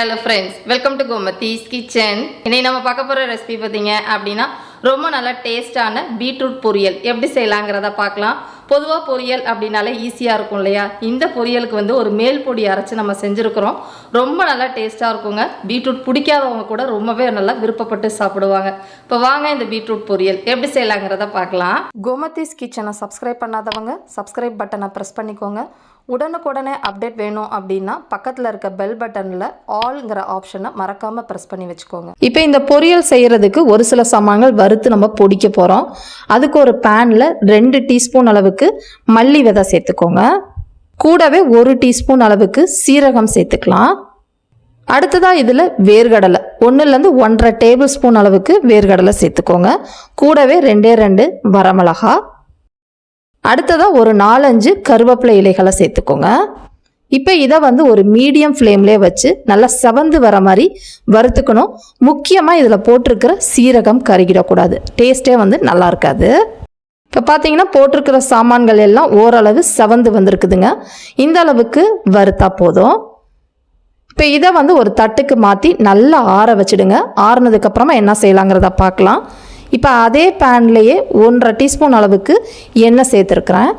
Hello friends welcome to Gomathi's kitchen இன்னைக்கு நம்ம பார்க்க போகிற ரெசிபி பார்த்தீங்க அப்படின்னா ரொம்ப நல்ல டேஸ்டான பீட்ரூட் பொரியல். எப்படி செய்யலாங்கிறத பார்க்கலாம். பொதுவாக பொரியல் அப்படின்னாலே ஈஸியாக இருக்கும் இல்லையா? இந்த பொரியலுக்கு வந்து ஒரு மேல் பொடி அரைச்சி நம்ம செஞ்சுருக்கிறோம். ரொம்ப நல்லா டேஸ்ட்டாக இருக்குங்க. பீட்ரூட் பிடிக்காதவங்க கூட ரொம்பவே நல்லா விருப்பப்பட்டு சாப்பிடுவாங்க. இப்போ வாங்க இந்த பீட்ரூட் பொரியல். எப்படி செய்யலாங்கிறத பார்க்கலாம். கோமதிஸ் கிச்சனை சப்ஸ்கிரைப் பண்ணாதவங்க சப்ஸ்கிரைப் பட்டனை ப்ரெஸ் பண்ணிக்கோங்க. உடனுக்குடனே அப்டேட் வேணும் அப்படின்னா பக்கத்தில் இருக்க பெல் பட்டனில் ஆல்ங்கிற ஆப்ஷனை மறக்காமல் ப்ரெஸ் பண்ணி வச்சுக்கோங்க. இப்போ இந்த பொரியல் செய்கிறதுக்கு ஒரு சில சாமான்கள் வறுத்து நம்ம பொடிக்க போகிறோம் அதுக்கு ஒரு பேனில் ரெண்டு டீஸ்பூன் அளவுக்கு மல்லி விதை சேர்த்துக்கோங்க. கூடவே ஒரு டீஸ்பூன் அளவுக்கு சீரகம் சேர்த்துக்கலாம். அடுத்ததாக இதில் வேர்கடலை. ஒன்றுலேருந்து ஒன்றரை டேபிள் ஸ்பூன் அளவுக்கு வேர்கடலை சேர்த்துக்கோங்க. கூடவே ரெண்டே ரெண்டு வரமிளகா அடுத்ததாக ஒரு நாலஞ்சு கருவேப்பிலை இலைகளை சேர்த்துக்கோங்க. இப்போ இதை வந்து ஒரு மீடியம் ஃப்ளேம்லேயே வச்சு நல்லா செவந்து வர மாதிரி வறுத்துக்கணும். முக்கியமாக இதில் போட்டிருக்கிற சீரகம் கருகிடக்கூடாது. டேஸ்ட்டே வந்து நல்லா இருக்காது. இப்போ பார்த்தீங்கன்னா போட்டிருக்கிற சாமான்கள் எல்லாம் ஓரளவு செவந்து வந்திருக்குதுங்க. இந்த அளவுக்கு வறுத்தா போதும். இப்போ இதை வந்து ஒரு தட்டுக்கு மாற்றி நல்லா ஆற வச்சுடுங்க. ஆறுனதுக்கப்புறமா என்ன செய்யலாங்கிறத பார்க்கலாம். இப்போ அதே பேன்லேயே ஒன்றரை டீஸ்பூன் அளவுக்கு எண்ணெய் சேர்த்துருக்குறேன்.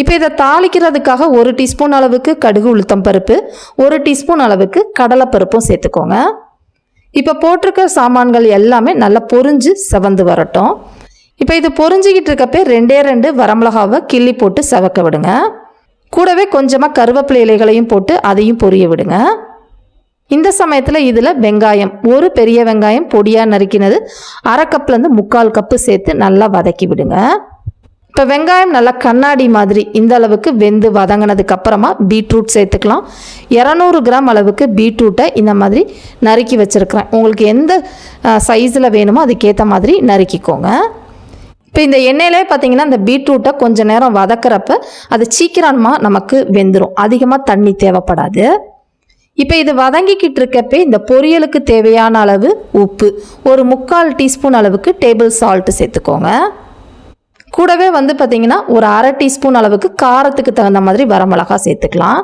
இப்போ இதை தாளிக்கிறதுக்காக ஒரு டீஸ்பூன் அளவுக்கு கடுகு உளுத்தம் பருப்பு ஒரு டீஸ்பூன் அளவுக்கு கடலைப்பருப்பும் சேர்த்துக்கோங்க. இப்போ போட்டிருக்க சாமான்கள் எல்லாமே நல்லா பொரிஞ்சு செவந்து வரட்டும். இப்போ இது பொறிஞ்சிக்கிட்டு இருக்கப்பே ரெண்டே ரெண்டு வரமிளகாவை கிள்ளி போட்டு செவக்க விடுங்க. கூடவே கொஞ்சமாக கருவேப்பிலை இலைகளையும் போட்டு அதையும் பொரிய விடுங்க. இந்த சமயத்தில் இதில் வெங்காயம் ஒரு பெரிய வெங்காயம் பொடியாக நறுக்கினது அரை கப்லேருந்து முக்கால் கப்பு சேர்த்து நல்லா வதக்கி விடுங்க. இப்போ வெங்காயம் நல்லா கண்ணாடி மாதிரி இந்த அளவுக்கு வெந்து வதங்கினதுக்கு அப்புறமா பீட்ரூட் சேர்த்துக்கலாம். இரநூறு கிராம் அளவுக்கு பீட்ரூட்டை இந்த மாதிரி நறுக்கி வச்சுருக்கிறேன். உங்களுக்கு எந்த சைஸில் வேணுமோ அதுக்கேற்ற மாதிரி நறுக்கிக்கோங்க. இப்போ இந்த எண்ணெயிலே பார்த்தீங்கன்னா இந்த பீட்ரூட்டை கொஞ்சம் நேரம் வதக்கிறப்ப அது சீக்கிரமாக நமக்கு வெந்துடும் அதிகமாக தண்ணி தேவைப்படாது. இப்போ இது வதங்கிக்கிட்டு இருக்கப்பே இந்த பொரியலுக்கு தேவையான அளவு உப்பு. ஒரு முக்கால் டீஸ்பூன் அளவுக்கு டேபிள் சால்ட்டு சேர்த்துக்கோங்க. கூடவே வந்து பார்த்திங்கன்னா ஒரு அரை டீஸ்பூன் அளவுக்கு காரத்துக்கு தகுந்த மாதிரி வரமிளகா சேர்த்துக்கலாம்.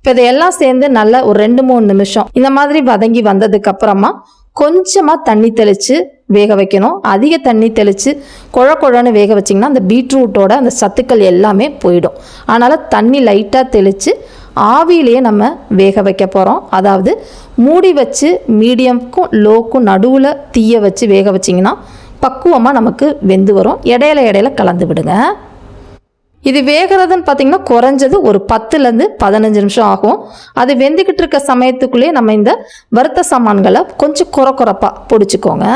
இப்போ இதையெல்லாம் சேர்ந்து நல்ல ஒரு ரெண்டு மூணு நிமிஷம் இந்த மாதிரி வதங்கி வந்ததுக்கப்புறமா கொஞ்சமாக தண்ணி தெளித்து வேக வைக்கணும். அதிக தண்ணி தெளித்து குழ குழன்னு வேக வச்சிங்கன்னா அந்த பீட்ரூட்டோட அந்த சத்துக்கள் எல்லாமே போயிடும். அதனால் தண்ணி லைட்டாக தெளித்து ஆவியிலேயே நம்ம வேக வைக்க போகிறோம் அதாவது மூடி வச்சு மீடியம்க்கும் லோக்கும் நடுவில் தீய வச்சு வேக வச்சிங்கன்னா பக்குவமாக நமக்கு வெந்து வரும். இடையில இடையில கலந்து விடுங்க. இது வேகிறதுன்னு பார்த்தீங்கன்னா குறைஞ்சது ஒரு பத்துலேருந்து பதினஞ்சு நிமிஷம் ஆகும். அது வெந்துக்கிட்டு இருக்க சமயத்துக்குள்ளேயே நம்ம இந்த வறுத்த சாமான்களை கொஞ்சம் குறை குறைப்பாக பிடிச்சிக்கோங்க.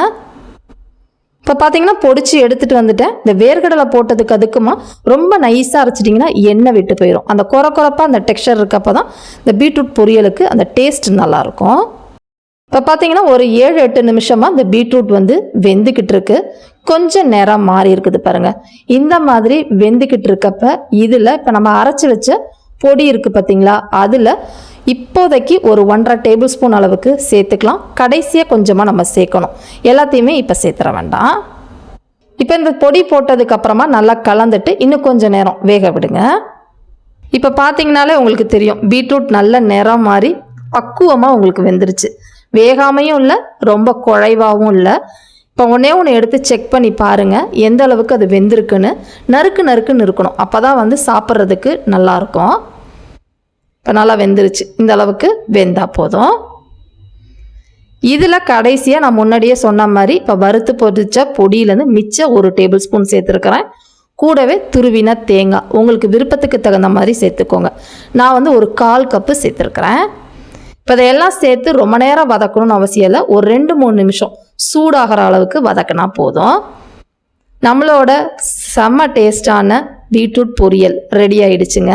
இப்போ பார்த்தீங்கன்னா பொடிச்சு எடுத்துகிட்டு வந்துட்டேன். இந்த வேர்க்கடலை போட்டதுக்கு அதுக்குமா ரொம்ப நைஸாக அரைச்சிட்டிங்கன்னா எண்ணெய் விட்டு போயிடும் அந்த குறை குறப்பாக அந்த டெக்ஸ்சர் இருக்கப்போ தான் இந்த பீட்ரூட் பொரியலுக்கு அந்த டேஸ்ட் நல்லாயிருக்கும். இப்போ பார்த்தீங்கன்னா ஒரு ஏழு எட்டு நிமிஷமாக இந்த பீட்ரூட் வந்து வெந்துக்கிட்டு இருக்கு. கொஞ்சம் நேரம் மாறி இருக்குது பாருங்க. இந்த மாதிரி வெந்துக்கிட்டு இருக்கப்ப இதில் இப்போ நம்ம அரைச்சி வச்ச பொடி இருக்குது பார்த்தீங்களா அதில் இப்போதைக்கு ஒரு ஒன்றரை டேபிள் ஸ்பூன் அளவுக்கு சேர்த்துக்கலாம். கடைசியாக கொஞ்சமாக நம்ம சேர்க்கணும். எல்லாத்தையுமே இப்போ சேர்த்துற வேண்டாம். இப்போ இந்த பொடி போட்டதுக்கப்புறமா நல்லா கலந்துட்டு இன்னும் கொஞ்சம் நேரம் வேக விடுங்க. இப்போ பார்த்தீங்கனாலே உங்களுக்கு தெரியும் பீட்ரூட் நல்ல நிறம் மாதிரி பக்குவமாக உங்களுக்கு வெந்துருச்சு. வேகாமையும் இல்லை ரொம்ப குழைவாகவும் இல்லை. இப்போ ஒன்றே ஒன்று எடுத்து செக் பண்ணி பாருங்கள் எந்த அளவுக்கு அது வெந்திருக்குன்னு. நறுக்கு நறுக்குன்னு இருக்கணும். அப்போ தான் வந்து சாப்பிட்றதுக்கு நல்லாயிருக்கும் இப்போ நல்லா வெந்துருச்சு. இந்த அளவுக்கு வெந்தால் போதும். இதில் கடைசியாக நான் முன்னாடியே சொன்ன மாதிரி இப்போ வறுத்து பொரிச்ச பொடியிலேருந்து மிச்சம் ஒரு டேபிள் ஸ்பூன் சேர்த்துருக்குறேன். கூடவே துருவின தேங்காய். உங்களுக்கு விருப்பத்துக்கு தகுந்த மாதிரி சேர்த்துக்கோங்க. நான் வந்து ஒரு கால் கப்பு சேர்த்துருக்குறேன். இப்போ இதையெல்லாம் சேர்த்து ரொம்ப நேரம் வதக்கணும்னு அவசியம் இல்லை. ஒரு ரெண்டு மூணு நிமிஷம் சூடாகிற அளவுக்கு வதக்கினா போதும். நம்மளோட செம்ம டேஸ்டான பீட்ரூட் பொரியல் ரெடி ஆயிடுச்சுங்க.